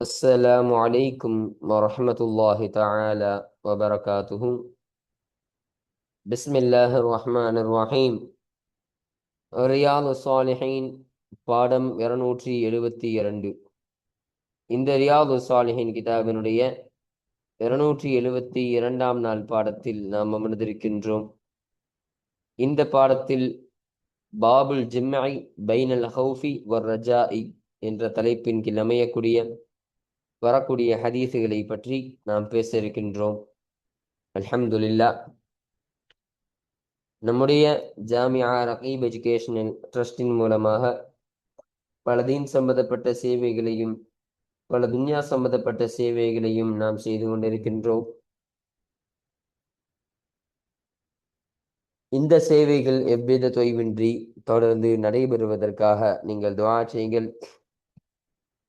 السلام عليكم ورحمة الله تعالى وبركاته بسم الله الرحمن الرحيم ரியாலு சாலிஹின் பாடம் இருநூற்றி எழுபத்தி இரண்டு இந்த ரியாது சாலிஹின் கிதாபினுடைய இருநூற்றி எழுபத்தி இரண்டாம் நாள் பாடத்தில் நாம் அமர்ந்திருக்கின்றோம் இந்த பாடத்தில் பாபுல் ஜிம்மை பைனல் ஹவுஃபி வர் ரஜாஇ என்ற தலைப்பின் கீழ் அமையக்கூடிய வரக்கூடிய ஹதீஸுகளை பற்றி நாம் பேச இருக்கின்றோம். அல்ஹம்துலில்லா நம்முடைய ஜாமியா ரகீப் எஜுகேஷனல் ட்ரஸ்டின் மூலமாக பல தீன் சம்பந்தப்பட்ட சேவைகளையும் பல துன்யா சம்பந்தப்பட்ட சேவைகளையும் நாம் செய்து கொண்டிருக்கின்றோம். இந்த சேவைகள் எவ்வித தொய்வின்றி தொடர்ந்து நடைபெறுவதற்காக நீங்கள் துவா செய்யுங்கள்.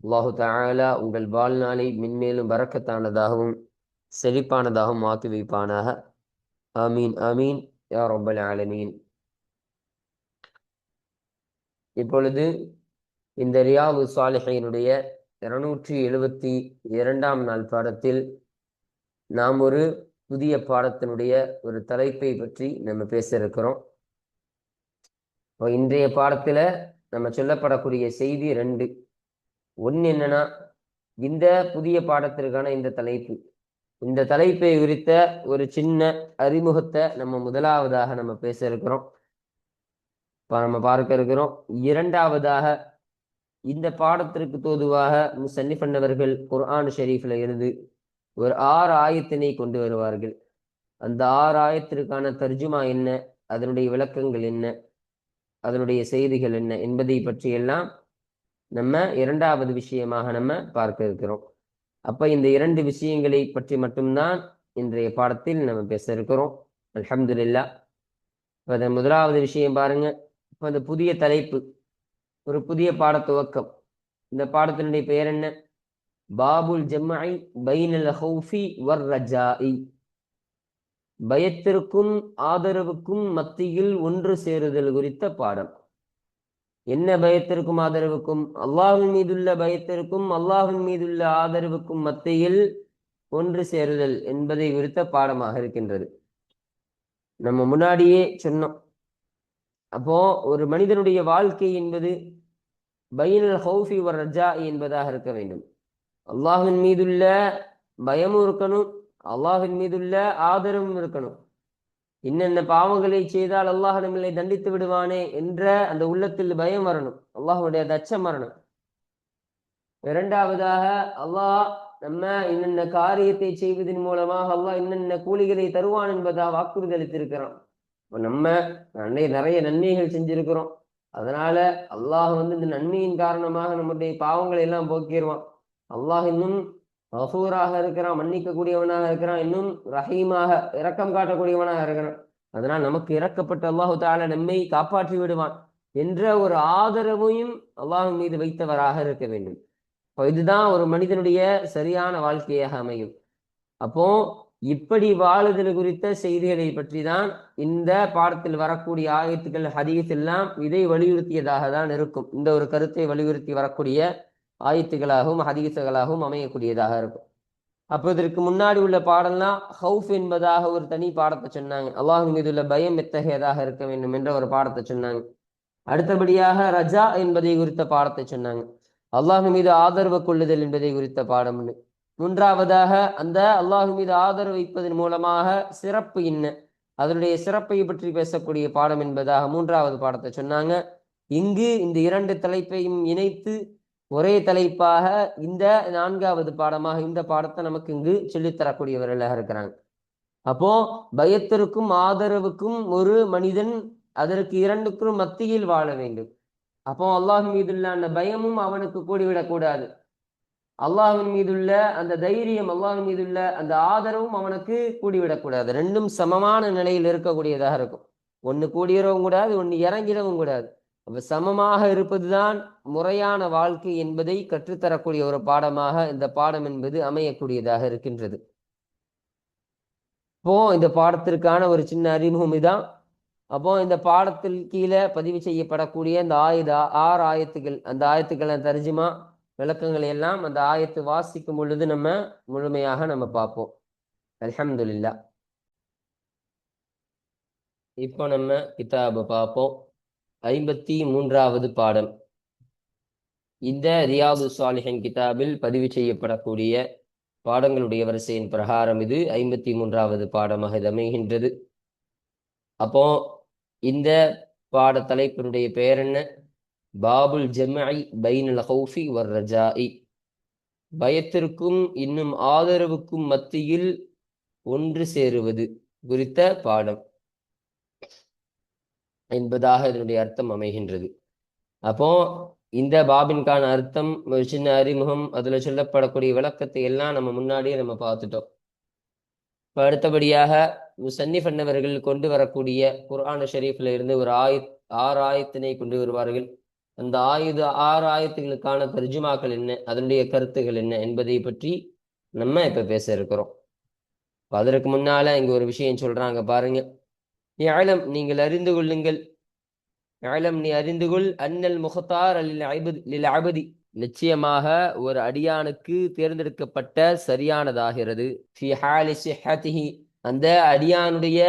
அல்லாஹு தாலா உங்கள் வாழ்நாளை மென்மேலும் வரக்கத்தானதாகவும் செழிப்பானதாகவும் ஆக்கி வைப்பானாக. ஆமீன் ஆமீன் யா ரொம்பல் ஆலமீன். இப்பொழுது இந்த ரியாவு சாலிஹையினுடைய இருநூற்றி எழுபத்தி இரண்டாம் நாள் பாடத்தில் நாம் ஒரு புதிய பாடத்தினுடைய ஒரு தலைப்பை பற்றி நம்ம பேச இருக்கிறோம் இன்றைய பாடத்துல நம்ம சொல்லப்படக்கூடிய செய்தி ரெண்டு. ஒன்று என்னன்னா இந்த புதிய பாடத்திற்கான இந்த தலைப்பு. இந்த தலைப்பை குறித்த ஒரு சின்ன அறிமுகத்தை நம்ம முதலாவதாக நம்ம பேச இருக்கிறோம். நம்ம பார்க்க இருக்கிறோம் இரண்டாவதாக இந்த பாடத்திற்கு தோதுவாக முசன்னி அவர்கள் குர்ஆன் ஷெரீஃபில் இருந்து ஒரு ஆறு ஆயத்தினை கொண்டு வருவார்கள். அந்த ஆறு ஆயத்திற்கான தர்ஜுமா என்ன? அதனுடைய விளக்கங்கள் என்ன? அதனுடைய செய்திகள் என்ன? என்பதை பற்றியெல்லாம் நம்ம இரண்டாவது விஷயமாக நம்ம பார்க்க இருக்கிறோம். அப்ப இந்த இரண்டு விஷயங்களை பற்றி மட்டும்தான் இன்றைய பாடத்தில் நம்ம பேச இருக்கிறோம். அலமதுல்லா இப்போ அந்த முதலாவது விஷயம் பாருங்க. இப்போ அந்த புதிய தலைப்பு ஒரு புதிய பாட துவக்கம். இந்த பாடத்தினுடைய பெயர் என்ன? பாபுல் ஜம்மாய் பைனல் ஹவுஃபி வர் ரஜாஇ. பயத்திற்கும் ஆதரவுக்கும் மத்தியில் ஒன்று சேருதல் குறித்த பாடம். என்ன பயத்திற்கும் ஆதரவுக்கும்? அல்லாஹின் மீதுள்ள பயத்திற்கும் அல்லாஹின் மீதுள்ள ஆதரவுக்கும் மத்தியில் ஒன்று சேருதல் என்பதை குறித்த பாடமாக இருக்கின்றது. நம்ம முன்னாடியே சொன்னோம். அப்போ ஒரு மனிதனுடைய வாழ்க்கை என்பது பைனல் ஹவுஃபி ஒரு ரஜா என்பதாக இருக்க வேண்டும். அல்லாஹின் மீதுள்ள பயமும் இருக்கணும் அல்லாஹின் மீதுள்ள ஆதரவும் இருக்கணும். என்னென்ன பாவங்களை செய்தால் அல்லாஹ் நம்மளை தண்டித்து விடுவானே என்ற அந்த உள்ளத்தில் பயம் வரணும். அல்லாஹுடைய தச்சம் வரணும். இரண்டாவதாக அல்லாஹ் நம்ம என்னென்ன காரியத்தை செய்வதன் மூலமாக அல்லாஹ் என்னென்ன கூலிகளை தருவான் என்பதா வாக்குறுதி அளித்திருக்கிறான். இப்போ நம்ம நிறைய நன்மைகள் செஞ்சிருக்கிறோம். அதனால அல்லாஹ் வந்து இந்த நன்மையின் காரணமாக நம்முடைய பாவங்களை எல்லாம் போக்கிடுவான் அல்லாஹ் இன்னும் மசூராக இருக்கிறான் மன்னிக்கக்கூடியவனாக இருக்கிறான் இன்னும் ரஹீமாக இரக்கம் காட்டக்கூடியவனாக இருக்கிறான். அதனால் நமக்கு இறக்கப்பட்ட அல்லாஹு தால நம்மை காப்பாற்றி விடுவான் என்ற ஒரு ஆதரவையும் அல்லாஹ் மீது வைத்தவராக இருக்க வேண்டும். இப்போ இதுதான் ஒரு மனிதனுடைய சரியான வாழ்க்கையாக அமையும். அப்போ இப்படி வாழுதல் குறித்த செய்திகளை பற்றி தான் இந்த பாடத்தில் வரக்கூடிய ஆயத்துக்கள் ஹதீஸ் எல்லாம் இதை வலியுறுத்தியதாக தான் இருக்கும். இந்த ஒரு கருத்தை வலியுறுத்தி வரக்கூடிய ஆயத்துகளாகவும் ஹதீசுகளாகவும் அமையக்கூடியதாக இருக்கும். அப்போ இதற்கு முன்னாடி உள்ள பாடம்லாம் ஹவுஃப் என்பதாக ஒரு தனி பாடத்தை சொன்னாங்க. அல்லாஹ் மீது உள்ள பயம் எத்தகையதாக இருக்க வேண்டும் என்ற ஒரு பாடத்தை சொன்னாங்க. அடுத்தபடியாக ரஜா என்பதை குறித்த பாடத்தை சொன்னாங்க. அல்லாஹ் மீது ஆதரவு கொள்ளுதல் என்பதை குறித்த பாடம்னு மூன்றாவதாக அந்த அல்லாஹ் மீது ஆதரவு வைப்பதன் மூலமாக சிறப்பு என்ன? அதனுடைய சிறப்பை பற்றி பேசக்கூடிய பாடம் என்பதாக மூன்றாவது பாடத்தை சொன்னாங்க. இங்கு இந்த இரண்டு தலைப்பையும் இணைத்து ஒரே தலைப்பாக இந்த நான்காவது பாடமாக இந்த பாடத்தை நமக்கு இங்கு சொல்லித்தரக்கூடியவர்களாக இருக்கிறாங்க. அப்போ பயத்திற்கும் ஆதரவுக்கும் ஒரு மனிதன் அதற்கு இரண்டுக்கும் மத்தியில் வாழ வேண்டும். அப்போ அல்லாஹ் மீதுள்ள அந்த பயமும் அவனுக்கு கூடிவிடக்கூடாது அல்லாஹின் மீதுள்ள அந்த தைரியம் அல்லாஹின் மீதுள்ள அந்த ஆதரவும் அவனுக்கு கூடிவிடக்கூடாது ரெண்டும் சமமான நிலையில் இருக்கக்கூடியதாக இருக்கும். ஒன்று கூடியிடவும் கூடாது ஒன்று இறங்கிடவும் கூடாது. அப்ப சமமாக இருப்பதுதான் முறையான வாழ்க்கை என்பதை கற்றுத்தரக்கூடிய ஒரு பாடமாக இந்த பாடம் என்பது அமையக்கூடியதாக இருக்கின்றது. இப்போ இந்த பாடத்திற்கான ஒரு சின்ன அறிமுகம் இதான் அப்போ இந்த பாடத்தில் கீழே பதிவு செய்யப்படக்கூடிய இந்த ஆயுத ஆறு ஆயத்துகள் அந்த ஆயத்துக்களை தரிஜுமா விளக்கங்களை எல்லாம் அந்த ஆயத்து வாசிக்கும் பொழுது நம்ம முழுமையாக நம்ம பார்ப்போம். அலமதுல்லா இப்போ நம்ம கிதாபை பார்ப்போம். ஐம்பத்தி மூன்றாவது பாடம். இந்த ரியாது சாலிஹன் கிதாபில் பதிவு செய்யப்படக்கூடிய பாடங்களுடைய வரிசையின் பிரகாரம் இது. ஐம்பத்தி மூன்றாவது பாடமாக இது அமைகின்றது. அப்போ இந்த பாட தலைப்பினுடைய பெயர் என்ன? பாபுல் ஜெம்ஐ பைனல் ஹவுஃபி வர் ரஜாஇ. பயத்திற்கும் இன்னும் ஆதரவுக்கும் மத்தியில் ஒன்று சேருவது குறித்த பாடம். என்பதாக இதனுடைய அர்த்தம் அமைகின்றது. அப்போ இந்த பாபின்கான அர்த்தம் ஒரு சின்ன அறிமுகம் அதுல சொல்லப்படக்கூடிய விளக்கத்தை எல்லாம் நம்ம முன்னாடியே நம்ம பார்த்துட்டோம். இப்போ அடுத்தபடியாக முசன்னிஃப் அன்னவர்கள் கொண்டு வரக்கூடிய குர்ஆன ஷெரீஃப்ல இருந்து ஒரு ஆயு ஆறு ஆயத்தினை கொண்டு வருவார்கள். அந்த ஆயுத ஆறு ஆயத்துகளுக்கான தர்ஜுமாக்கள் என்ன அதனுடைய கருத்துகள் என்ன என்பதை பற்றி நம்ம இப்ப பேச இருக்கிறோம். அதற்கு முன்னால இங்க ஒரு விஷயம் சொல்றாங்க பாருங்க. ஏலம் நீங்கள் அறிந்து கொள்ளுங்கள். ஏலம் நீ அறிந்து கொள். அன்னல் முகத்தார் லில் அபதி. நிச்சயமாக ஒரு அடியானுக்கு தேர்ந்தெடுக்கப்பட்ட சரியானதாகிறது. அந்த அடியானுடைய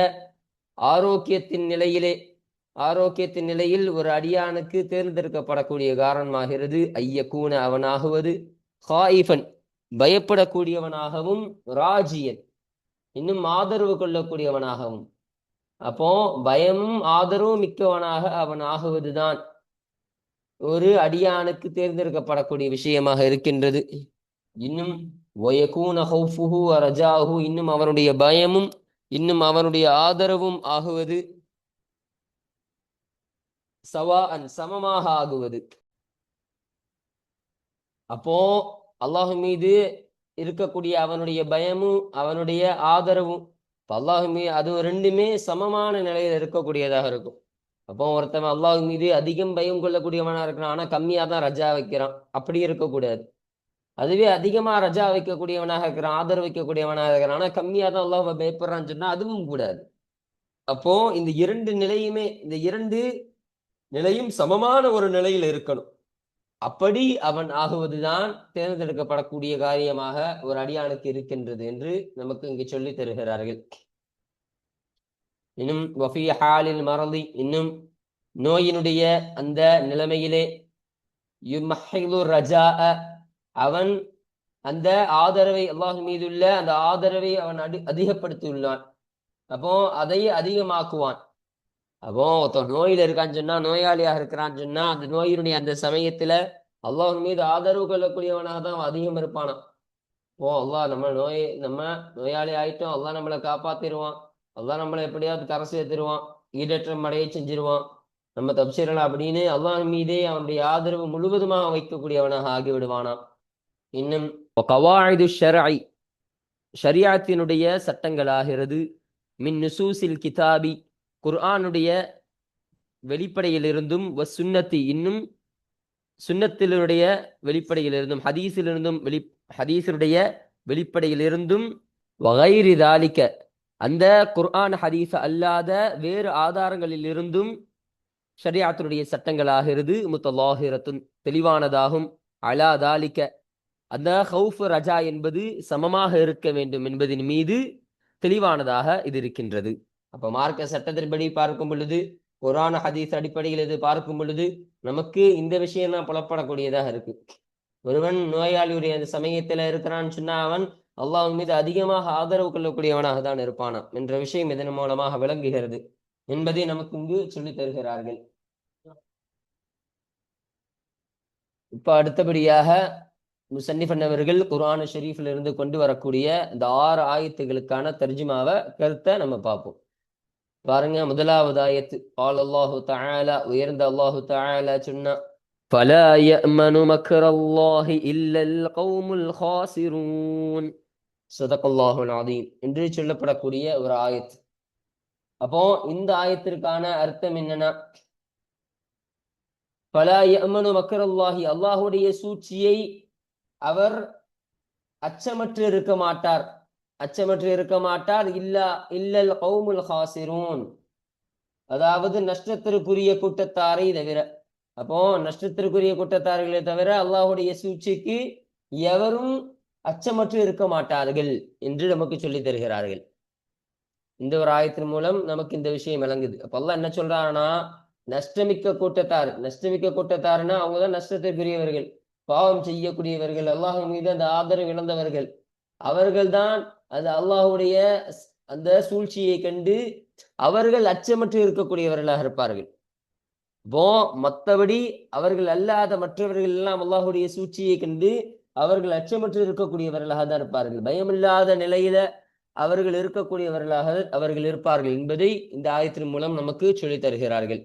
ஆரோக்கியத்தின் நிலையிலே ஆரோக்கியத்தின் நிலையில் ஒரு அடியானுக்கு தேர்ந்தெடுக்கப்படக்கூடிய காரணமாகிறது. ஐயக்கூன அவனாகுவது ஹாயிஃபன் பயப்படக்கூடியவனாகவும் ராஜியன் இன்னும் ஆதரவு கொள்ளக்கூடியவனாகவும். அப்போ பயமும் ஆதரவும் மிக்கவனாக அவன் ஆகுவதுதான். ஒரு அடியானுக்கு தேர்ந்தெடுக்கப்படக்கூடிய விஷயமாக இருக்கின்றது. இன்னும் ஒயகூன ஹௌஃபுஹு ரஜாஹு இன்னும் அவனுடைய பயமும் இன்னும் அவனுடைய ஆதரவும் ஆகுவது சவா அன் சமமாக ஆகுவது. அப்போ அல்லாஹு மீது இருக்கக்கூடிய அவனுடைய பயமும் அவனுடைய ஆதரவும் அல்லாஹு மீது அது ரெண்டுமே சமமான நிலையில் இருக்கக்கூடியதாக இருக்கும். அப்போ ஒருத்தவன் அல்லாஹு மீது அதிகம் பயம் கொள்ளக்கூடியவனா இருக்கிறான். ஆனால் கம்மியாக தான் ரஜா வைக்கிறான். அப்படி இருக்கக்கூடாது. அதுவே அதிகமாக ரஜா வைக்கக்கூடியவனாக இருக்கிறான். ஆதரவு வைக்கக்கூடியவனாக இருக்கிறான். ஆனால் கம்மியாக தான் அல்லாஹ் பயப்படுறான்னு சொன்னால் அதுவும் கூடாது. அப்போ இந்த இரண்டு நிலையுமே இந்த இரண்டு நிலையும் சமமான ஒரு நிலையில் இருக்கணும். அப்படி அவன் ஆகுவதுதான் தேர்ந்தெடுக்கப்படக்கூடிய காரியமாக ஒரு அடியானுக்கு இருக்கின்றது என்று நமக்கு இங்கு சொல்லி தருகிறார்கள். இன்னும் வஃபி ஹாலில் மறதி இன்னும் நோயினுடைய அந்த நிலைமையிலே ரஜா அவன் அந்த ஆதரவை அல்லாஹ் மீதுள்ள அந்த ஆதரவை அவன் அடி அதிகப்படுத்தியுள்ளான். அப்போ அதை அதிகமாக்குவான். அப்போ ஒருத்தன் நோயில இருக்கான்னு சொன்னா நோயாளியாக இருக்கிறான்னு சொன்னா அந்த நோயினுடைய அந்த சமயத்துல அல்லாஹ் மீது ஆதரவு கொள்ளக்கூடியவனாக தான் அதிகம் இருப்பானான் ஓ அல்லாஹ் நம்ம நோய் நம்ம நோயாளி ஆயிட்டோம் அல்லா நம்மளை காப்பாத்திடுவான் அல்லா நம்மளை எப்படியாவது கரை சேர்த்துருவான் ஈடற்றம் அடைய செஞ்சிருவான். நம்ம தப்சீரலாம் அப்படின்னு அல்லாஹ் மீதே அவனுடைய ஆதரவு முழுவதுமாக வைக்கக்கூடியவனாக ஆகிவிடுவானாம். இன்னும் கவாயுது ஷரஐ ஷரியாத்தினுடைய சட்டங்களாகிறது. மின் நுசூசில் கிதாபி குர்ஆனுடைய வெளிப்படையிலிருந்தும் வ சுன்னத்தி இன்னும் சுன்னத்தினுடைய வெளிப்படையிலிருந்தும் ஹதீஸிலிருந்தும் வெளி ஹதீஸினுடைய வெளிப்படையிலிருந்தும் வகைரி தாலிக்க அந்த குர்ஆன் ஹதீஸ் அல்லாத வேறு ஆதாரங்களிலிருந்தும் ஷரியாத்தினுடைய சட்டங்களாகிறது முத்தலாஹிரத்துன் தெளிவானதாகும். அலா தாலிக்க அந்த ஹவுஃப் ரஜா என்பது சமமாக இருக்க வேண்டும் என்பதின் மீது தெளிவானதாக இது இருக்கின்றது. அப்ப மார்க்க சட்டத்தின்படி பார்க்கும் பொழுது குரான ஹதீஸ் அடிப்படையில் இது பார்க்கும் பொழுது நமக்கு இந்த விஷயம் தான் புலப்படக்கூடியதாக இருக்கு. ஒருவன் நோயாளியுடைய அந்த சமயத்துல இருக்கிறான்னு சொன்னா அவன் அல்லாஹ் மீது அதிகமாக ஆதரவு கொள்ளக்கூடியவனாக தான் இருப்பானாம் என்ற விஷயம் இதன் மூலமாக விளங்குகிறது என்பதை நமக்கு இங்கு சொல்லித் தருகிறார்கள். இப்ப அடுத்தபடியாக முசன்னிஃபன் அவர்கள் குர்ஆன் ஷெரீஃப்ல இருந்து கொண்டு வரக்கூடிய இந்த ஆறு ஆயத்துகளுக்கான தர்ஜிமாவை கருத்தை நம்ம பார்ப்போம். பாருங்க முதலாவது ஆயத்து ஆல் அல்லாஹு தஆலா உயர்ந்த அல்லாஹு தஆலா சொன்னா فلا يأمن مكر الله إلا القوم الخاسرون صدق الله العظيم என்று சொல்லப்படக்கூடிய ஒரு ஆயத் அப்போ இந்த ஆயத்திற்கான அர்த்தம் என்னன்னா பலா யமனு மக்கரல்லாஹி அல்லாஹுடைய சூழ்ச்சியை அவர் அச்சமற்று இருக்க மாட்டார் அச்சமற்று இருக்க மாட்டார். இல்லா இல்லல் கௌமுல் ஹாசிரூன். அதாவது நஷ்டத்திற்குரிய கூட்டத்தாரை தவிர. அப்போ நஷ்டத்திற்குரிய கூட்டத்தார்களை தவிர அல்லாஹுடைய சூழ்ச்சிக்கு எவரும் அச்சமற்று இருக்க மாட்டார்கள் என்று நமக்கு சொல்லித் தருகிறார்கள். இந்த ஒரு ஆயத்தின் மூலம் நமக்கு இந்த விஷயம் விளங்குது. அப்பெல்லாம் என்ன சொல்றாருன்னா நஷ்டமிக்க கூட்டத்தார் நஷ்டமிக்க கூட்டத்தாருன்னா அவங்கதான் நஷ்டத்திற்குரியவர்கள். பாவம் செய்யக்கூடியவர்கள் அல்லாஹ் மீது அந்த ஆதரவு இழந்தவர்கள். அவர்கள்தான் அந்த அல்லாஹுடைய அந்த சூழ்ச்சியை கண்டு அவர்கள் அச்சமற்று இருக்கக்கூடியவர்களாக இருப்பார்கள். போ மற்றபடி அவர்கள் அல்லாத மற்றவர்கள் எல்லாம் அல்லாஹுடைய சூழ்ச்சியை கண்டு அவர்கள் அச்சமற்று இருக்கக்கூடியவர்களாக தான் இருப்பார்கள். பயமில்லாத நிலையில அவர்கள் இருக்கக்கூடியவர்களாக அவர்கள் இருப்பார்கள் என்பதை இந்த ஆயத்தின் மூலம் நமக்கு சொல்லித் தருகிறார்கள்.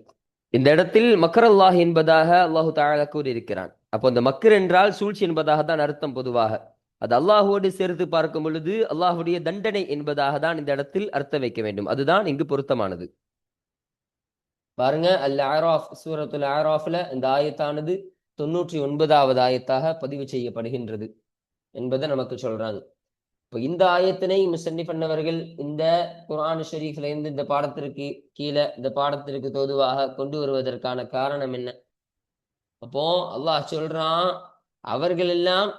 இந்த இடத்தில் மக்கர் அல்லாஹ் என்பதாக அல்லாஹு தாழ கூறியிருக்கிறான். அப்போ இந்த மக்கர் என்றால் சூழ்ச்சி என்பதாக தான் அர்த்தம் பொதுவாக. அது அல்லாஹுவோடு சேர்த்து பார்க்கும் பொழுது அல்லாஹுடைய தண்டனை என்பதாக தான் இந்த இடத்தில் அர்த்தம் வைக்க வேண்டும். அதுதான் இங்கு பொருத்தமானது. பாருங்க அல் ஆராஃப் சூரத்துல் ஆராஃப்ல இந்த ஆயத்தானது தொண்ணூற்றி ஒன்பதாவது ஆயத்தாக பதிவு செய்யப்படுகின்றது என்பதை நமக்கு சொல்றாங்க. இப்போ இந்த ஆயத்தினை முசன்னி பண்ணவர்கள் இந்த குரான் ஷெரீஃப்ல இருந்து இந்த பாடத்திற்கு கீழே இந்த பாடத்திற்கு தோதுவாக கொண்டு வருவதற்கான காரணம் என்ன? அப்போ அல்லாஹ் சொல்றான் அவர்கள் எல்லாம்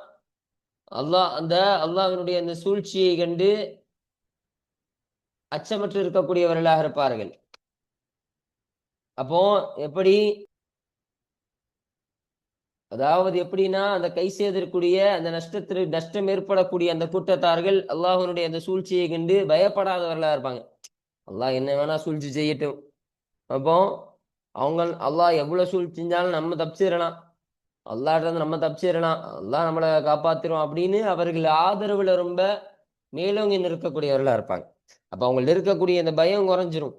அல்லாஹ் அந்த அல்லாஹினுடைய அந்த சூழ்ச்சியை கண்டு அச்சமற்று இருக்கக்கூடியவர்களாக இருப்பார்கள். அப்போ எப்படி அதாவது எப்படின்னா அந்த கை செய்திருக்கூடிய அந்த நஷ்டத்திற்கு நஷ்டம் ஏற்படக்கூடிய அந்த கூட்டத்தார்கள் அல்லாஹனுடைய அந்த சூழ்ச்சியை கண்டு பயப்படாதவர்களா இருப்பாங்க. அல்லாஹ் என்ன வேணா சூழ்ச்சி செய்யட்டும். அப்போ அவங்க அல்லாஹ் எவ்வளவு சூழ்ச்சி செஞ்சாலும் நம்ம தப்பிச்சிடலாம். அல்லாட்ட நம்ம தப்பிச்சிடலாம். அல்லாஹ் நம்மளை காப்பாத்திரும் அப்படின்னு அவர்கள் ஆதரவுல ரொம்ப மேலோங்கி நிற்கக்கூடியவர்களா இருப்பாங்க. அப்ப அவங்கள்ட்ட இருக்கக்கூடிய அந்த பயம் குறைஞ்சிரும்.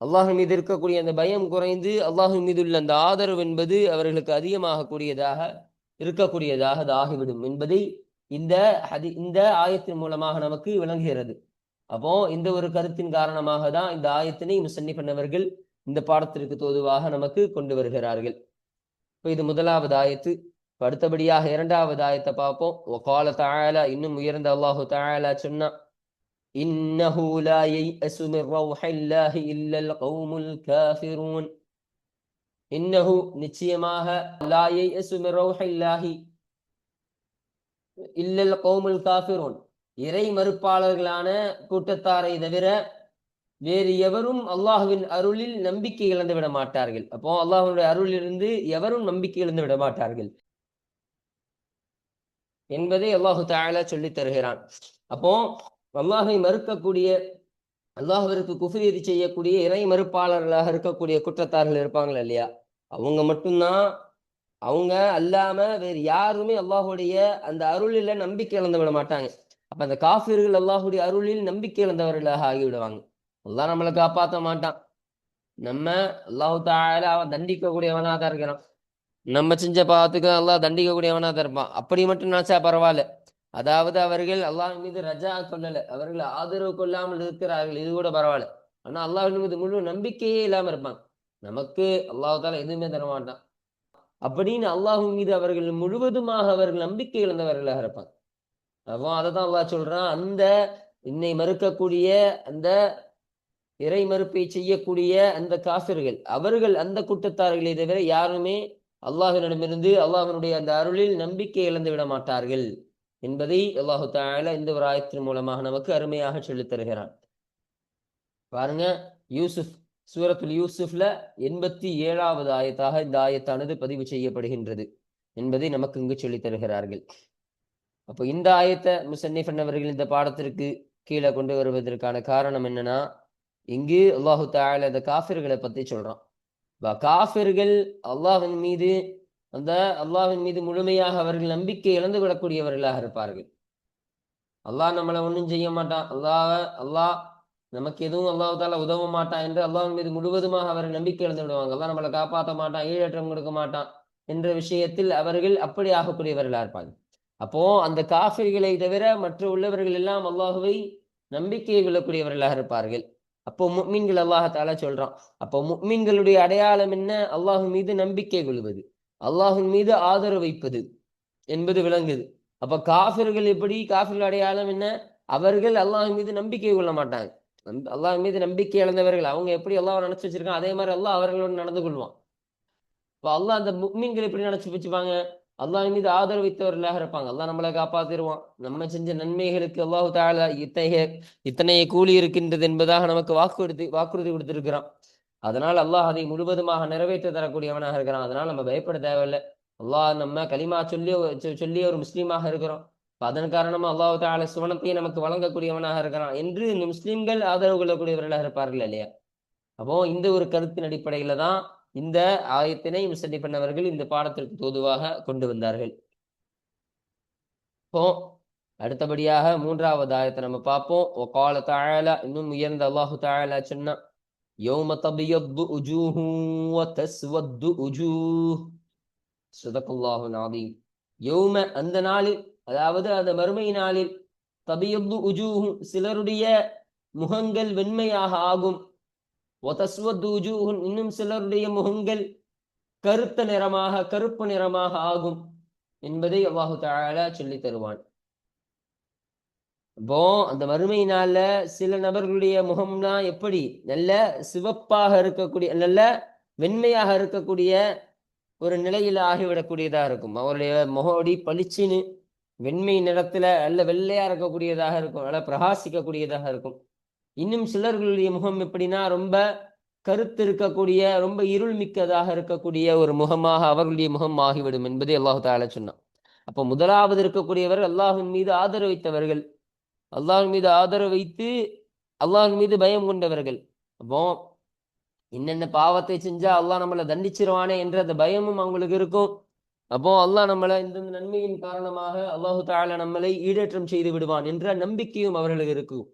அல்லாஹ் மீது இருக்கக்கூடிய அந்த பயம் குறைந்து அல்லாஹு மீது உள்ள அந்த ஆதரவு என்பது அவர்களுக்கு அதிகமாக கூடியதாக இருக்கக்கூடியதாக அது ஆகிவிடும் என்பதை இந்த ஹதி இந்த ஆயத்தின் மூலமாக நமக்கு விளங்குகிறது. அப்போ இந்த ஒரு கருத்தின் காரணமாக தான் இந்த ஆயத்தினை முசன்னி பண்ணவர்கள் இந்த பாடத்திற்கு தோதுவாக நமக்கு கொண்டு வருகிறார்கள். இப்போ இது முதலாவது ஆயத்து. அடுத்தபடியாக இரண்டாவது ஆயத்தை பார்ப்போம். ஒகால தாயாலா இன்னும் உயர்ந்த அல்லாஹு தாயாலா சொன்னா இன்னஹு லா யைஅசு மின் ரௌஹில்லாஹி இல்லல் கௌமுல் காஃபிரூன். இன்னஹு நிச்சயமாக லாயை யைஅசு மின் ரௌஹில்லாஹி இல்லல் கௌமுல் காஃபிரூன். இறை மறுப்பாளர்களான கூட்டத்தாரை தவிர வேறு எவரும் அல்லாஹுவின் அருளில் நம்பிக்கை இழந்து விட மாட்டார்கள். அப்போ அல்லாஹுடைய அருளிலிருந்து எவரும் நம்பிக்கை இழந்து விட மாட்டார்கள். என்பதை அல்லாஹு தாலா சொல்லி தருகிறான். அப்போ அல்லாஹை மறுக்கக்கூடிய அல்லாஹிற்கு குஃபிரியது செய்யக்கூடிய இறை மறுப்பாளர்களாக இருக்கக்கூடிய குற்றத்தார்கள் இருப்பாங்களா இல்லையா? அவங்க மட்டும்தான். அவங்க அல்லாம வேறு யாருமே அல்லாஹுடைய அந்த அருளில நம்பிக்கை இழந்து விட மாட்டாங்க. அப்ப அந்த காஃபிர்கள் அல்லாஹுடைய அருளில் நம்பிக்கை இழந்தவர்களாக ஆகிவிடுவாங்க. எல்லாம் நம்மளை காப்பாற்ற மாட்டான். நம்ம அல்லாஹு தால அவன் தண்டிக்கக்கூடியவனாக தான் இருக்கிறான். நம்ம செஞ்ச பாவத்துக்கு அல்லாஹ் தண்டிக்கக்கூடியவனா தான் இருப்பான். அப்படி மட்டும் நினைச்சா பரவாயில்ல. அதாவது அவர்கள் அல்லாஹ் மீது ரஜா கொள்ளல. அவர்கள் ஆதரவு கொள்ளாமல் இருக்கிறார்கள். இது கூட பரவாயில்ல. ஆனா அல்லாஹ் மீது முழு நம்பிக்கையே இல்லாம இருப்பாங்க நமக்கு அல்லாஹால எதுவுமே தர மாட்டான். அப்படின்னு அல்லாஹு மீது அவர்கள் முழுவதுமாக அவர்கள் நம்பிக்கை இழந்தவர்களாக இருப்பாங்க. அப்போ அதை தான் அல்லாஹ் சொல்றான். அந்த இன்னை மறுக்கக்கூடிய அந்த இறை மறுப்பை செய்யக்கூடிய அந்த காசர்கள் அவர்கள் அந்த கூட்டத்தார்களை தவிர யாருமே அல்லாஹினிடமிருந்து அல்லாஹனுடைய அந்த அருளில் நம்பிக்கை இழந்து விட மாட்டார்கள் என்பதை அல்லாஹு தால இந்த ஒரு ஆயத்தின் மூலமாக நமக்கு அருமையாக சொல்லித் தருகிறான். பாருங்க யூசுப் சூரத்துல் யூசுப்ல எண்பத்தி ஏழாவது ஆயத்தாக இந்த ஆயத்தானது பதிவு செய்யப்படுகின்றது என்பதை நமக்கு இங்கு சொல்லித் தருகிறார்கள். அப்போ இந்த ஆயத்தை முசன்னிஃபன் அவர்கள் இந்த பாடத்திற்கு கீழே கொண்டு வருவதற்கான காரணம் என்னன்னா இங்கு அல்லாஹு தால இந்த காஃபிர்களை பத்தி சொல்றான். காஃபிர்கள் அல்லாஹின் மீது அந்த அல்லாஹின் மீது முழுமையாக அவர்கள் நம்பிக்கை இழந்து விடக்கூடியவர்களாக இருப்பார்கள். அல்லாஹ் நம்மளை ஒன்றும் செய்ய மாட்டான். அல்லாஹ அல்லாஹ் நமக்கு எதுவும் அல்லாஹு தால உதவ மாட்டான் என்று அல்லாஹின் மீது முழுவதுமாக அவர்கள் நம்பிக்கை இழந்து விடுவாங்க. அல்லாஹ் நம்மளை காப்பாற்ற மாட்டான் ஈழற்றம் கொடுக்க மாட்டான் என்ற விஷயத்தில் அவர்கள் அப்படி ஆகக்கூடியவர்களாக இருப்பாங்க. அப்போ அந்த காஃபிர்களை தவிர மற்ற உள்ளவர்கள் எல்லாம் அல்லாஹுவை நம்பிக்கை கொள்ளக்கூடியவர்களாக இருப்பார்கள். அப்போ முக்மீன்கள் அல்லாஹால சொல்றான். அப்போ முக்மீன்களுடைய அடையாளம் என்ன? அல்லாஹு மீது நம்பிக்கை கொள்வது. அல்லாஹின் மீது ஆதரவு வைப்பது என்பது விளங்குது. அப்ப காஃபிர்கள் எப்படி? காஃபிர்கள் அடையாளம் என்ன? அவர்கள் அல்லாஹ் மீது நம்பிக்கை கொள்ள மாட்டாங்க. அல்லாஹ் மீது நம்பிக்கை இழந்தவர்கள். அவங்க எப்படி அல்லாஹ் நினைச்சு வச்சிருக்காங்க? அதே மாதிரி அல்லாஹ் அவர்களோடு நடந்து கொள்வான். இப்போ அல்லாஹ் அந்த முக்மீன்கள் எப்படி நினைச்சு வச்சுப்பாங்க? அல்லாஹ் மீது ஆதரவித்தவர்களாக இருப்பாங்க. அல்லாஹ் நம்மளை காப்பாத்திடுவான். நம்ம செஞ்ச நன்மைகளுக்கு அல்லாஹு தாலா இத்தகைய இத்தனைய கூலி இருக்கின்றது என்பதாக நமக்கு வாக்குறுதி வாக்குறுதி கொடுத்திருக்கிறான். அதனால் அல்லாஹ் அதை முழுவதுமாக நிறைவேற்ற தரக்கூடியவனாக இருக்கிறான். அதனால் நம்ம பயப்பட தேவையில்லை. அல்லாஹ் நம்ம களிமா சொல்லி சொல்லி ஒரு முஸ்லீமாக இருக்கிறோம். அதன் காரணமா அல்லாஹு தால சுவனத்தையும் நமக்கு வழங்கக்கூடியவனாக இருக்கிறான் என்று இந்த முஸ்லீம்கள் ஆதரவு கொள்ளக்கூடியவர்களாக இருப்பார்கள் இல்லையா? அப்போ இந்த ஒரு கருத்தின் அடிப்படையில தான் இந்த ஆயத்தினை முசன்னி பண்ணவர்கள் இந்த பாடத்திற்கு தோதுவாக கொண்டு வந்தார்கள். இப்போ அடுத்தபடியாக மூன்றாவது ஆயத்தை நம்ம பார்ப்போம். ஒகால தாழலா இன்னும் உயர்ந்த அல்லாஹு தாழலா சொன்னா யோம தபியத்து உஜூஹு வ தஸ்வது உஜூஹ். சுதகுல்லாஹு நாதீம் யோம அந்த நாளில் அதாவது அந்த மறுமை நாளில் தபியத்து உஜூஹு சிலருடைய முகங்கள் வெண்மையாக ஆகும். இன்னும் சிலருடைய முகங்கள் கருத்த நிறமாக கருப்பு நிறமாக ஆகும் என்பதை அல்லாஹு தாலா சொல்லி தருவான். இப்போ அந்த வறுமையினால சில நபர்களுடைய முகம்னா எப்படி? நல்ல சிவப்பாக இருக்கக்கூடிய நல்ல வெண்மையாக இருக்கக்கூடிய ஒரு நிலையில ஆகிவிடக்கூடியதாக இருக்கும். அவருடைய முகோடி பளிச்சுன்னு வெண்மை நிறத்துல நல்ல வெள்ளையா இருக்கக்கூடியதாக இருக்கும் நல்ல பிரகாசிக்கக்கூடியதாக இருக்கும். இன்னும் சிலர்களுடைய முகம் எப்படின்னா ரொம்ப கருத்து இருக்கக்கூடிய ரொம்ப இருள் மிக்கதாக இருக்கக்கூடிய ஒரு முகமாக அவர்களுடைய முகம் ஆகிவிடும் என்பதை அல்லாஹு தால சொன்னான். அப்போ முதலாவது இருக்கக்கூடியவர் அல்லாஹின் மீது ஆதரவு வைத்தவர்கள். அல்லாஹின் மீது ஆதரவு வைத்து அல்லாஹின் மீது பயம் கொண்டவர்கள். அப்போ என்னென்ன பாவத்தை செஞ்சா அல்லாஹ் நம்மளை தண்டிச்சிருவானே என்ற அந்த பயமும் அவங்களுக்கு இருக்கும். அப்போ அல்லாஹ் நம்மளை இந்த நன்மையின் காரணமாக அல்லாஹு தாலா நம்மளை ஈடேற்றம் செய்து விடுவான் என்ற நம்பிக்கையும் அவர்களுக்கு இருக்கும்.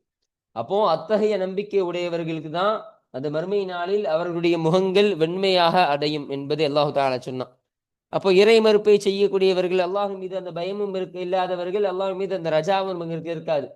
அப்போ அத்தகைய நம்பிக்கை உடையவர்களுக்கு தான் அந்த மறுமை நாளில் அவர்களுடைய முகங்கள் வெண்மையாக அடையும் என்பதை அல்லாஹு தாலா சொன்னான். அப்போ இறை மறுப்பை செய்யக்கூடியவர்கள் அல்லாஹ் மீது அந்த பயமும் இருக்க இல்லாதவர்கள் அல்லாஹ் மீது அந்த ரஜாவும் இருக்காது.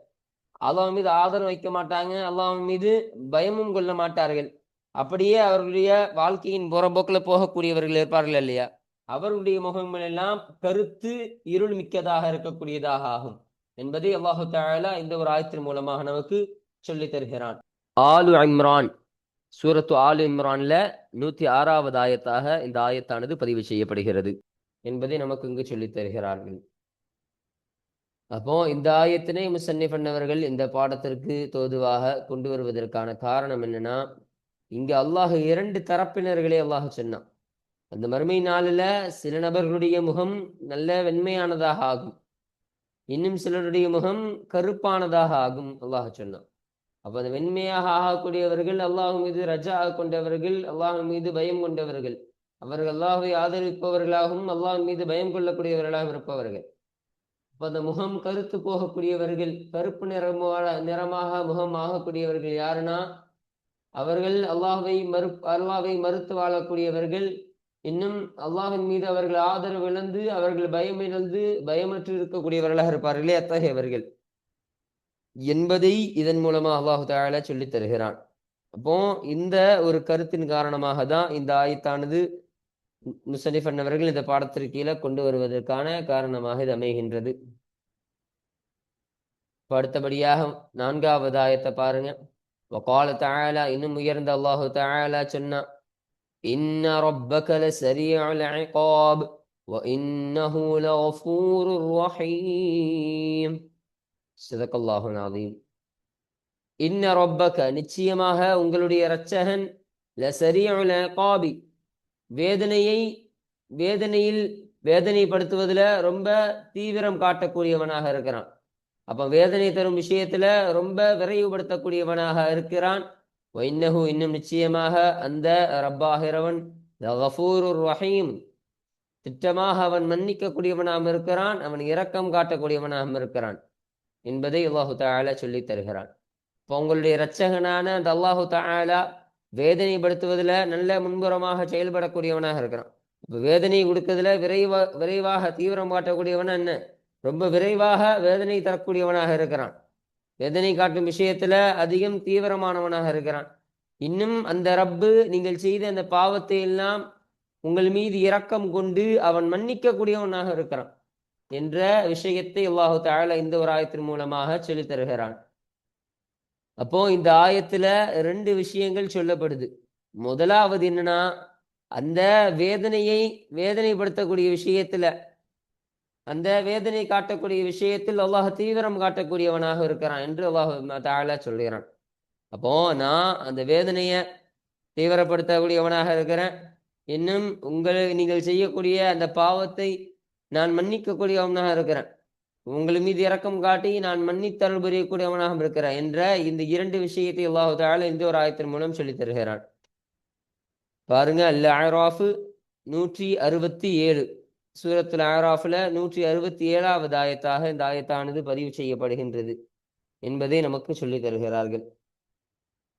அல்லாஹ் மீது ஆதரவு வைக்க மாட்டாங்க அல்லாஹ் மீது பயமும் கொள்ள மாட்டார்கள். அப்படியே அவர்களுடைய வாழ்க்கையின் புறம்போக்கில் போகக்கூடியவர்கள் இருப்பார்கள் இல்லையா? அவருடைய முகங்கள் எல்லாம் கருத்து இருள் மிக்கதாக இருக்கக்கூடியதாக ஆகும். என்பதை அல்லாஹு தாலா இந்த ஒரு ஆயத்தின் மூலமாக நமக்கு சொல்லி தருகிறான். ஆலு இம்ரான் சூரத்து ஆலு இம்ரான்ல நூத்தி ஆறாவது ஆயத்தாக இந்த ஆயத்தானது பதிவு செய்யப்படுகிறது என்பதை நமக்கு இங்கு சொல்லித் தருகிறார்கள். அப்போ இந்த ஆயத்தினை முசன்னி பண்ணவர்கள் இந்த பாடத்திற்கு தோதுவாக கொண்டு வருவதற்கான காரணம் என்னன்னா இங்க அல்லாஹ் இரண்டு தரப்பினர்களே அல்லாஹ் சொன்னான். அந்த மறுமை நாளில் சில நபர்களுடைய முகம் நல்ல வெண்மையானதாக ஆகும். இன்னும் சிலருடைய முகம் கருப்பானதாக ஆகும் அல்லாஹ் சொன்னான். அப்ப அந்த வெண்மையாக ஆகக்கூடியவர்கள் அல்லாஹ் மீது ரஜா கொண்டவர்கள் அல்லாஹ் மீது பயம் கொண்டவர்கள். அவர்கள் அல்லாஹை ஆதரிப்பவர்களாகவும் அல்லாஹ் மீது பயம் கொள்ளக்கூடியவர்களாகவும் இருப்பவர்கள். அப்ப அந்த முகம் கருத்து போகக்கூடியவர்கள் கருப்பு நிறமாக நிறமாக முகம் ஆகக்கூடியவர்கள் யாருன்னா அவர்கள் அல்லாஹை மறு அல்லாவை மறுத்து வாழக்கூடியவர்கள். இன்னும் அல்லாஹின் மீது அவர்கள் ஆதரவு இழந்து அவர்கள் பயம் இழந்து பயமற்று இருக்கக்கூடியவர்களாக இருப்பார்களே அத்தகையவர்கள். என்பதை இதன் மூலமா அல்லாஹு தாலா சொல்லி தருகிறான் அப்போ இந்த ஒரு கருத்தின் காரணமாக தான் இந்த ஆயத்தானது முசனிஃப் அன்னவர்கள் இந்த பாடத்திற்கு கீழே கொண்டு வருவதற்கான காரணமாக இது அமைகின்றது அடுத்தபடியாக நான்காவது ஆயத்தை பாருங்க وقال تعالى இன்னும் உயர்ந்த அல்லாஹு தாலா சொன்னா إن ربك لسريع العقاب وإنه لغفور رحيم சிதக்கல்லாஹு நாதீம் இன்ன ரொப்பக நிச்சயமாக உங்களுடைய இரட்சகன் லசரியுல காபி வேதனையை வேதனையில் வேதனைப்படுத்துவதில் ரொம்ப தீவிரம் காட்டக்கூடியவனாக இருக்கிறான். அப்போ வேதனை தரும் விஷயத்தில் ரொம்ப விரைவுபடுத்தக்கூடியவனாக இருக்கிறான். வைன்னஹு இன்னும் நிச்சயமாக அந்த ரப்பாகிறவன் ரஹீம். திட்டமாக அவன் மன்னிக்கக்கூடியவனாகவும் இருக்கிறான் அவன் இரக்கம் காட்டக்கூடியவனாகவும் இருக்கிறான். என்பதை அல்லாஹு தாலா சொல்லி தருகிறான். இப்போ உங்களுடைய இரட்சகனான அந்த அல்லாஹு தாலா வேதனைப்படுத்துவதில் நல்ல முன்புறமாக செயல்படக்கூடியவனாக இருக்கிறான். இப்போ வேதனை கொடுக்கறதுல விரைவா விரைவாக தீவிரம் காட்டக்கூடியவனா என்ன? ரொம்ப விரைவாக வேதனை தரக்கூடியவனாக இருக்கிறான். வேதனை காட்டும் விஷயத்துல அதிகம் தீவிரமானவனாக இருக்கிறான். இன்னும் அந்த ரப்பு நீங்கள் செய்த அந்த பாவத்தை எல்லாம் உங்கள் மீது இரக்கம் கொண்டு அவன் மன்னிக்கக்கூடியவனாக இருக்கிறான். என்ற விஷயத்தை அல்லாஹு தாழ இந்த ஒரு ஆயத்தின் மூலமாக சொல்லித் தருகிறான். அப்போ இந்த ஆயத்துல ரெண்டு விஷயங்கள் சொல்லப்படுது. முதலாவது என்னன்னா அந்த வேதனையை வேதனைப்படுத்தக்கூடிய விஷயத்துல அந்த வேதனை காட்டக்கூடிய விஷயத்தில் அல்லாஹ் தீவிரம் காட்டக்கூடியவனாக இருக்கிறான் என்று அல்லாஹ் தாழ சொல்கிறான். அப்போ நான் அந்த வேதனையை தீவிரப்படுத்தக்கூடியவனாக இருக்கிறேன். இன்னும் உங்களை நீங்கள் செய்யக்கூடிய அந்த பாவத்தை நான் மன்னிக்கக்கூடியவனாக இருக்கிறேன். உங்கள் மீது இறக்கம் காட்டி நான் மன்னித்தருள் புரியக்கூடியவனாக இருக்கிறேன் என்ற இந்த இரண்டு விஷயத்தை அல்லாஹு தாலா இந்த ஒரு ஆயத்தின் மூலம் சொல்லி தருகிறான். பாருங்க அல்ல ஆராஃபு நூற்றி அறுபத்தி ஏழு சூரத்துல் ஆராஃபில் நூற்றி அறுபத்தி ஏழாவது ஆயத்தாக இந்த ஆயத்தானது பதிவு செய்யப்படுகின்றது என்பதை நமக்கு சொல்லித் தருகிறார்கள்.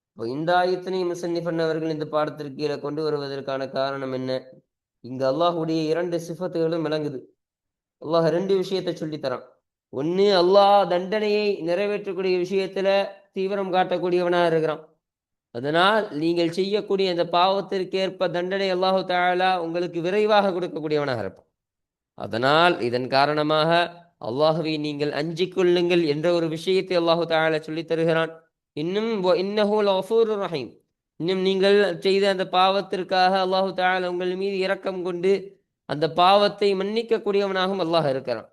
இப்போ இந்த ஆயத்தினை முசன்னி பண்ணவர்கள் இந்த பாடத்திற்கு கீழே கொண்டு வருவதற்கான காரணம் என்ன? இங்க அல்லாஹுடைய இரண்டு சிஃபத்துகளும் விளங்குது. அல்லாஹ் ரெண்டு விஷயத்தை சொல்லித்தரான். ஒன்று அல்லாஹ் தண்டனையை நிறைவேற்றக்கூடிய விஷயத்துல தீவிரம் காட்டக்கூடியவனாக இருக்கிறான். அதனால் நீங்கள் செய்யக்கூடிய அந்த பாவத்திற்கேற்ப தண்டனை அல்லாஹு தாலா உங்களுக்கு விரைவாக கொடுக்கக்கூடியவனாக இருப்பான். அதனால் இதன் காரணமாக அல்லாஹுவை நீங்கள் அஞ்சிக் கொள்ளுங்கள் என்ற ஒரு விஷயத்தை அல்லாஹு தாலா சொல்லித் தருகிறான். இன்னும் இன்னஹூல் ரஹீம். இன்னும் நீங்கள் செய்த அந்த பாவத்திற்காக அல்லாஹு தாலா உங்கள் மீது இரக்கம் கொண்டு அந்த பாவத்தை மன்னிக்கக்கூடியவனாகவும் அல்லாஹ் இருக்கிறான்.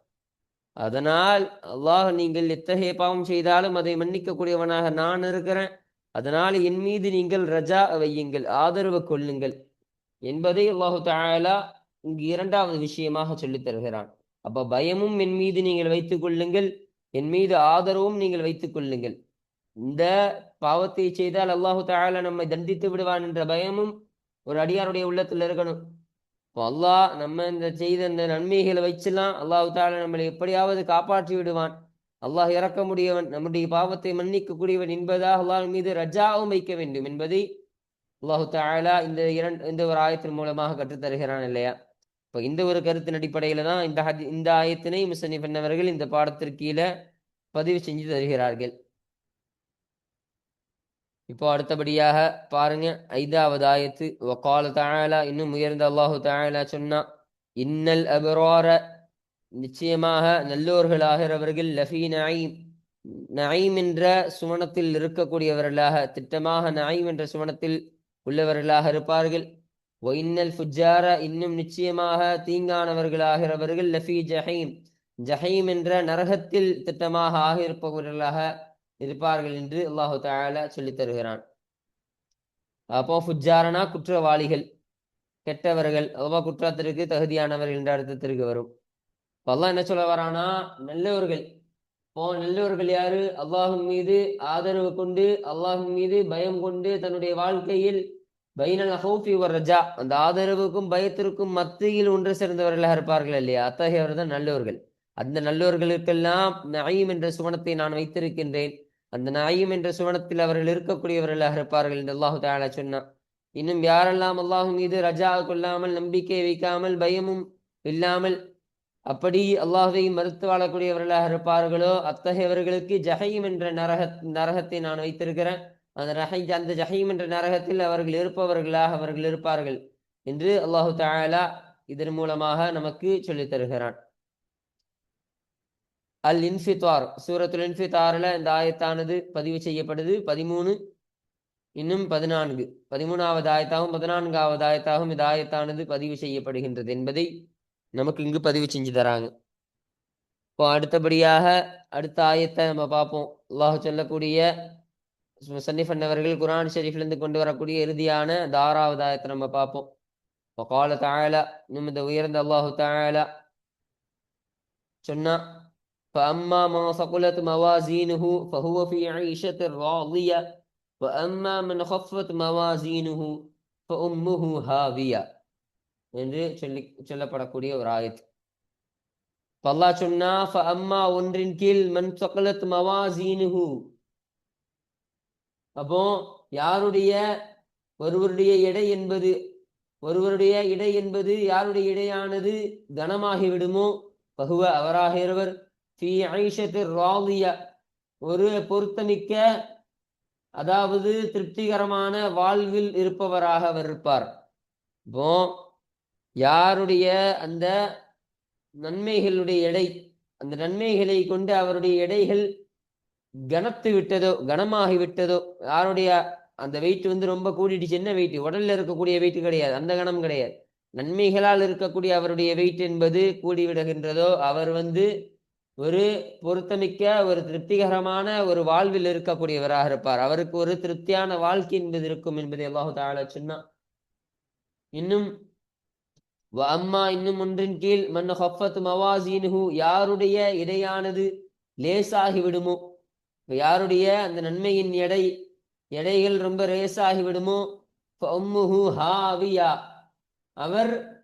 அதனால் அல்லாஹ் நீங்கள் எத்தகைய பாவம் செய்தாலும் அதை மன்னிக்கக்கூடியவனாக நான் இருக்கிறேன். அதனால் என் மீது நீங்கள் ரஜா வையுங்கள் ஆதரவு கொள்ளுங்கள் என்பதை அல்லாஹு தாலா இங்கு இரண்டாவது விஷயமாக சொல்லித் தருகிறான். அப்ப பயமும் என் மீது நீங்கள் வைத்துக் கொள்ளுங்கள் என் மீது ஆதரவும் நீங்கள் வைத்துக் கொள்ளுங்கள். இந்த பாவத்தை செய்தால் அல்லாஹு தாலா நம்மை தண்டித்து விடுவான் என்ற பயமும் ஒரு அடியாருடைய உள்ளத்தில் இருக்கணும். இப்போ அல்லாஹ் நம்ம இந்த செய்த இந்த நன்மைகளை வச்சுலாம் அல்லாஹு தால நம்மளை எப்படியாவது காப்பாற்றி விடுவான். அல்லாஹ் இறக்க முடியவன் நம்முடைய பாவத்தை மன்னிக்கக்கூடியவன் என்பதாக அல்லாஹ் மீது ரஜாவும் வைக்க வேண்டும் என்பதை அல்லாஹு தாலா இந்த இரண்டு இந்த ஒரு ஆயத்தின் மூலமாக கற்றுத்தருகிறான் இல்லையா? இப்போ இந்த ஒரு கருத்தின் அடிப்படையில் தான் இந்த இந்த ஆயத்தினை முசனி பண்ணவர்கள் இந்த பாடத்திற்கு கீழே பதிவு செஞ்சு தருகிறார்கள். இப்போ அடுத்தபடியாக பாருங்க ஐந்தாவது ஆயத்து. வக்கால தாயலா இன்னும் உயர்ந்த அல்லாஹு தாலா சொன்னா இன்னல் அபரார நிச்சயமாக நல்லோர்களாகிறவர்கள் லஃபி நாயிம் நாயிம் என்ற சுவனத்தில் இருக்கக்கூடியவர்களாக திட்டமாக நாயிம் என்ற சுவனத்தில் உள்ளவர்களாக இருப்பார்கள். ஒயின்னல் ஃபுஜார இன்னும் நிச்சயமாக தீங்கானவர்களாகிறவர்கள் லஃபி ஜஹீம் ஜஹீம் என்ற நரகத்தில் திட்டமாக ஆகியிருப்பவர்களாக இருப்பார்கள் என்று அல்லாஹு தாலா சொல்லி தருகிறான். அப்போ ஃபுஜாரனா குற்றவாளிகள் கெட்டவர்கள் அதுவா குற்றத்திற்கு தகுதியானவர்கள் என்ற அர்த்தத்திற்கு வரும். அல்லாஹ் என்ன சொல்ல வரானா நல்லவர்கள் இப்போ நல்லவர்கள் யாரு? அல்லாஹின் மீது ஆதரவு கொண்டு அல்லாஹின் மீது பயம் கொண்டு தன்னுடைய வாழ்க்கையில் பைனல் ஹவுஃபி ரஜா அந்த ஆதரவுக்கும் பயத்திற்கும் மத்தியில் ஒன்று சேர்ந்தவர்களாக இருப்பார்கள் இல்லையா? அத்தகையவர் தான் நல்லவர்கள். அந்த நல்லவர்களுக்கெல்லாம் நயீம் என்ற சுவனத்தை நான் வைத்திருக்கின்றேன். அந்த நாயும் என்ற சுவனத்தில் அவர்கள் இருக்கக்கூடியவர்களாக இருப்பார்கள் என்று அல்லாஹு தாலா சொன்னான். இன்னும் யாரெல்லாம் அல்லாஹு மீது ரஜா கொள்ளாமல் நம்பிக்கை வைக்காமல் பயமும் இல்லாமல் அப்படி அல்லாஹுவை மறுத்து வாழக்கூடியவர்களாக இருப்பார்களோ அத்தகையவர்களுக்கு ஜஹீம் என்ற நரக நரகத்தை நான் வைத்திருக்கிறேன். அந்த ரஹை அந்த ஜஹீம் என்ற நரகத்தில் அவர்கள் இருப்பவர்களாக அவர்கள் இருப்பார்கள் என்று அல்லாஹு தாலா இதன் மூலமாக நமக்கு சொல்லித் தருகிறான் அல் இன்ஃபித்வார் சூரத்துல் இன்ஃபித்தாரில் இந்த ஆயத்தானது பதிவு செய்யப்படுது. பதிமூணு இன்னும் பதினான்கு. பதிமூணாவது ஆயத்தாகவும் பதினான்காவது ஆயத்தாகவும் இந்த ஆயத்தானது பதிவு செய்யப்படுகின்றது என்பதை நமக்கு இங்கு பதிவு செஞ்சு தராங்க. இப்போ அடுத்தபடியாக அடுத்த ஆயத்தை நம்ம பார்ப்போம். அல்லாஹ் சொல்லக்கூடிய சன்னிஃபன் அவர்கள் குரான் ஷெரீஃப்லேருந்து கொண்டு வரக்கூடிய இறுதியான தாராவது ஆயத்தை நம்ம பார்ப்போம். இப்போ கால தாயலா இன்னும் இந்த உயர்ந்த அல்லாஹு தாயலா சொன்னா فأما من ثقلت موازينه فهو في عيشة راضية وأما من خفت موازينه فأمه هاوية என்று சொல்லி சொல்லப்படக்கூடிய ஒரு ஆயத்து அல்லாஹ் சொன்னா அம்மா ஒன்றின் கீழ் மண் சக்கலத் மவாசீனுஹு அப்போ யாருடைய ஒருவருடைய எடை என்பது ஒருவருடைய இடை என்பது யாருடைய இடையானது கனமாகி விடுமோ பகுவ அவராக இருவர் ஒரு பொருத்தமிக்க அதாவது திருப்திகரமான வாழ்வில் இருப்பவராக அவர் இருப்பார். இப்போ யாருடைய அந்த நன்மைகளுடைய எடை அந்த நன்மைகளை கொண்டு அவருடைய எடைகள் கனத்து விட்டதோ கனமாகி விட்டதோ யாருடைய அந்த வெயிட் வந்து ரொம்ப கூடிடுச்சு என்ன வெயிட் உடல்ல இருக்கக்கூடிய வெயிட் கிடையாது அந்த கணம் கிடையாது. நன்மைகளால் இருக்கக்கூடிய அவருடைய வெயிட் என்பது கூடி விடுகின்றதோ அவர் வந்து ஒரு பொருத்தமிக்க ஒரு திருப்திகரமான ஒரு வாழ்வில் இருக்கக்கூடியவராக இருப்பார். அவருக்கு ஒரு திருப்தியான வாழ்க்கை என்பது இருக்கும் என்பதை அல்லாஹு தாலா சொன்னான். இன்னும் அம்மா இன்னும் ஒன்றின் கீழ் மன் ஹஃபத் மவாசீனுஹு யாருடைய இடையானது லேசாகி விடுமோ? யாருடைய அந்த நன்மையின் எடை எடைகள் ரொம்ப லேசாகி விடுமோ? ஹாவியா. அவர்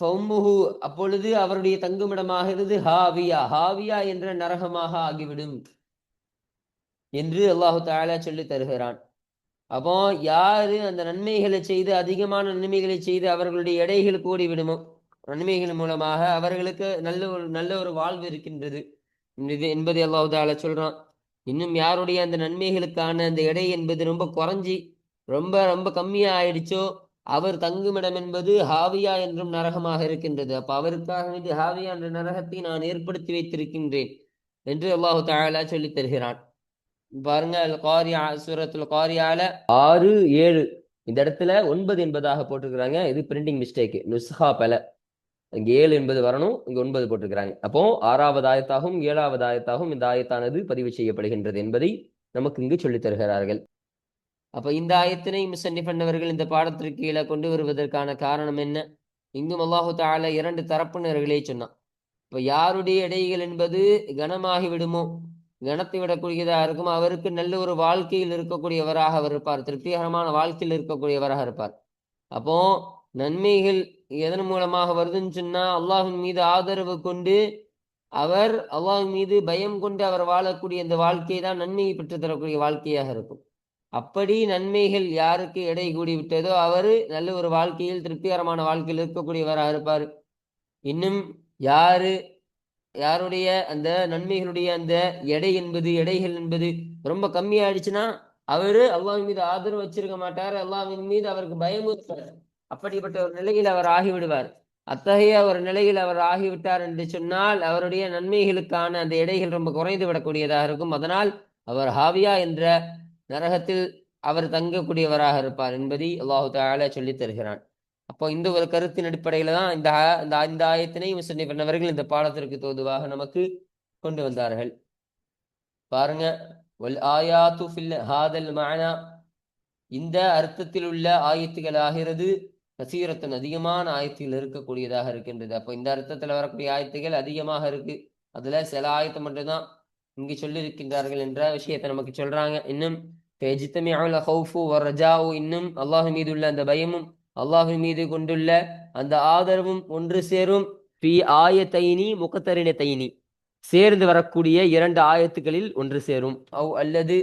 ஃபம்முஹு அப்பொழுது அவருடைய தங்குமிடமாகிறது ஹாவியா. ஹாவியா என்ற நரகமாக ஆகிவிடும் என்று அல்லாஹு தாலா சொல்லி தருகிறான். அப்போ யாரு அந்த நன்மைகளை செய்து அதிகமான நன்மைகளை செய்து அவர்களுடைய எடைகள் கூடி விடுமோ நன்மைகள் மூலமாக அவர்களுக்கு நல்ல ஒரு நல்ல ஒரு வாழ்வு இருக்கின்றது இது என்பதை அல்லாஹு தாலா சொல்றான். இன்னும் யாருடைய அந்த நன்மைகளுக்கான அந்த எடை என்பது ரொம்ப குறைஞ்சி ரொம்ப ரொம்ப கம்மியா ஆயிடுச்சோ அவர் தங்குமிடம் என்பது ஹாவியா என்றும் நரகமாக இருக்கின்றது. அப்ப அவருக்காக வேண்டி ஹாவியா என்ற நரகத்தை நான் ஏற்படுத்தி வைத்திருக்கின்றேன் என்று அல்லாஹு தாயாலா சொல்லித் தருகிறான். பாருங்க காரியா சூரத்துல் காரியால ஆறு ஏழு இந்த இடத்துல ஒன்பது என்பதாக போட்டிருக்கிறாங்க. இது பிரிண்டிங் மிஸ்டேக் நுஸ்ஹா பல. இங்க ஏழு என்பது வரணும் இங்க ஒன்பது போட்டிருக்கிறாங்க. அப்போ ஆறாவது ஆயத்தாகவும் ஏழாவது ஆயத்தாகவும் இந்த ஆயத்தானது பதிவு செய்யப்படுகின்றது என்பதை நமக்கு இங்கு சொல்லித் தருகிறார்கள். அப்போ இந்த ஆயத்தினை முசன்னி பண்ணவர்கள் இந்த பாடத்திற்கு கீழே கொண்டு வருவதற்கான காரணம் என்ன? இங்கும் அல்லாஹு தால இரண்டு தரப்பினர்களே சொன்னான். இப்போ யாருடைய இடைகள் என்பது கனமாகி விடுமோ? கனத்தை விடக்கூடியதாக இருக்கும்? அவருக்கு நல்ல ஒரு வாழ்க்கையில் இருக்கக்கூடியவராக அவர் இருப்பார். திருப்திகரமான வாழ்க்கையில் இருக்கக்கூடியவராக இருப்பார். அப்போ நன்மைகள் எதன் மூலமாக வருதுன்னு சொன்னா அல்லாஹின் மீது ஆதரவு கொண்டு அவர் அல்லாஹின் மீது பயம் கொண்டு அவர் வாழக்கூடிய இந்த வாழ்க்கை தான் நன்மையை பெற்றுத்தரக்கூடிய வாழ்க்கையாக இருக்கும். அப்படி நன்மைகள் யாருக்கு எடை கூடி விட்டதோ அவர் நல்ல ஒரு வாழ்க்கையில் திருப்திகரமான வாழ்க்கையில் இருக்கக்கூடியவராக இருப்பார். இன்னும் யாரு யாருடைய அந்த நன்மைகளுடைய அந்த எடை என்பது எடைகள் என்பது ரொம்ப கம்மியாயிடுச்சுன்னா அவரு அல்லாவின் மீது ஆதரவு வச்சிருக்க மாட்டார். அல்லாவின் மீது அவருக்கு பயம் இருப்பார் அப்படிப்பட்ட ஒரு நிலையில் அவர் ஆகிவிடுவார். அத்தகைய ஒரு நிலையில் அவர் ஆகிவிட்டார் என்று சொன்னால் அவருடைய நன்மைகளுக்கான அந்த எடைகள் ரொம்ப குறைந்து விடக்கூடியதாக இருக்கும். அதனால் அவர் ஹாவியா என்ற நரகத்தில் அவர் தங்கக்கூடியவராக இருப்பார் என்பதை அல்லாஹு தாலா சொல்லித் தருகிறான். அப்போ இந்த ஒரு கருத்தின் அடிப்படையில தான் இந்த இந்த இந்த ஆயத்தினை சென்னை பண்ணவர்கள் இந்த பாடத்திற்கு தோதுவாக நமக்கு கொண்டு வந்தார்கள். பாருங்க ஆயாத்து ஹாதல் இந்த அர்த்தத்தில் உள்ள ஆயத்துகள் ஆகிறது கசீரத்தன் அதிகமான ஆயத்தில் இருக்கக்கூடியதாக இருக்கின்றது. அப்போ இந்த அர்த்தத்தில் வரக்கூடிய ஆயத்துகள் அதிகமாக இருக்கு. அதுல சில ஆயத்தை மட்டும்தான் இங்கு சொல்லியிருக்கின்றார்கள் என்ற விஷயத்தை நமக்கு சொல்றாங்க. இன்னும் ஃபயஜ்தமிஉல் ஹௌஃபு ரஜாவு இன்னும் அல்லாஹு மீது உள்ள அந்த பயமும் அல்லாஹு மீது கொண்டுள்ள அந்த ஆதரவும் ஒன்று சேரும். பி ஆயதைனி முகத்தரின தைனி சேர்ந்து வரக்கூடிய இரண்டு ஆயத்துகளில் ஒன்று சேரும். அவ் அல்லது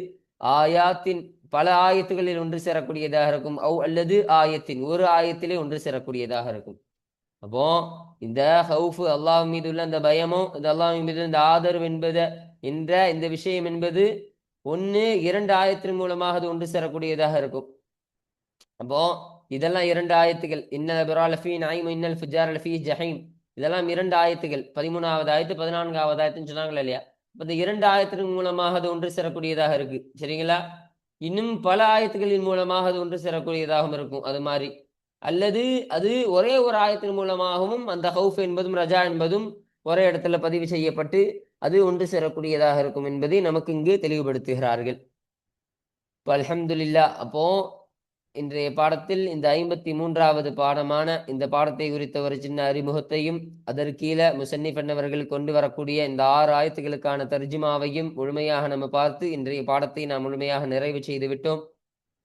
ஆயாத்தின் பல ஆயத்துகளில் ஒன்று சேரக்கூடியதாக இருக்கும். அவ் அல்லது ஆயத்தின் ஒரு ஆயத்திலே ஒன்று சேரக்கூடியதாக இருக்கும். அப்போ இந்த ஹவுஃபு அல்லாஹ் மீது உள்ள அந்த பயமும் இந்த அல்லாஹ் மீது இந்த ஆதரவு என்பது என்ற இந்த விஷயம் என்பது ஒன்று இரண்டு ஆயத்தின் மூலமாக அது ஒன்று சேரக்கூடியதாக இருக்கும். அப்போ இதெல்லாம் இரண்டு ஆயத்துகள். இன்னல் அபிரால் நாயிம் இன்னல் ஃபுஜார் ஜஹீம். இதெல்லாம் இரண்டு ஆயத்துகள். பதிமூணாவது ஆயத்து பதினான்காவது ஆயத்துன்னு சொன்னாங்களா இல்லையா? இப்போ இந்த இரண்டு ஆயத்தின் மூலமாக அது ஒன்று சேரக்கூடியதாக இருக்கு. சரிங்களா? இன்னும் பல ஆயத்துகளின் மூலமாக அது ஒன்று சேரக்கூடியதாகவும் இருக்கும். அது மாதிரி. அல்லது அது ஒரே ஒரு ஆயத்தின் மூலமாகவும் அந்த ஹவுஃப் என்பதும் ரஜா என்பதும் ஒரே இடத்துல பதிவு செய்யப்பட்டு அது ஒன்று சேரக்கூடியதாக இருக்கும் என்பதை நமக்கு இங்கு தெளிவுபடுத்துகிறார்கள். இப்போ அலமதுல்லா அப்போ இன்றைய பாடத்தில் இந்த ஐம்பத்தி மூன்றாவது பாடமான இந்த பாடத்தை குறித்த ஒரு சின்ன அறிமுகத்தையும் அதற்கீழே முசன்னி பண்ணவர்கள் கொண்டு வரக்கூடிய இந்த ஆறு ஆயத்துகளுக்கான தர்ஜுமாவையும் முழுமையாக நம்ம பார்த்து இன்றைய பாடத்தை நாம் முழுமையாக நிறைவு செய்து விட்டோம்.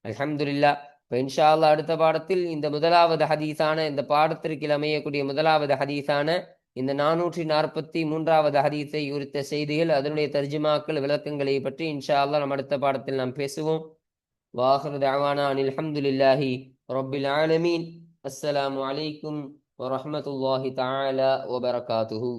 அலமதுல்லா இப்போ இன்ஷா அல்லாஹ் அடுத்த பாடத்தில் இந்த முதலாவது ஹதீஸான இந்த பாடத்திற்கு அமையக்கூடிய முதலாவது ஹதீஸான இந்த நானூற்றி நாற்பத்தி மூன்றாவது ஹதீஸை குறித்த செய்திகள் அதனுடைய தர்ஜுமாக்கள் விளக்கங்களை பற்றி இன்ஷா அல்லா நம்ம அடுத்த பாடத்தில் நாம் பேசுவோம். வாஹர் தவானா அனில் அல்ஹம்துலில்லாஹி ரப்பில் ஆலமீன். அஸ்ஸலாம் வலைக்கும் வரமத்துல்லாஹி தாலா வபரகாத்துஹு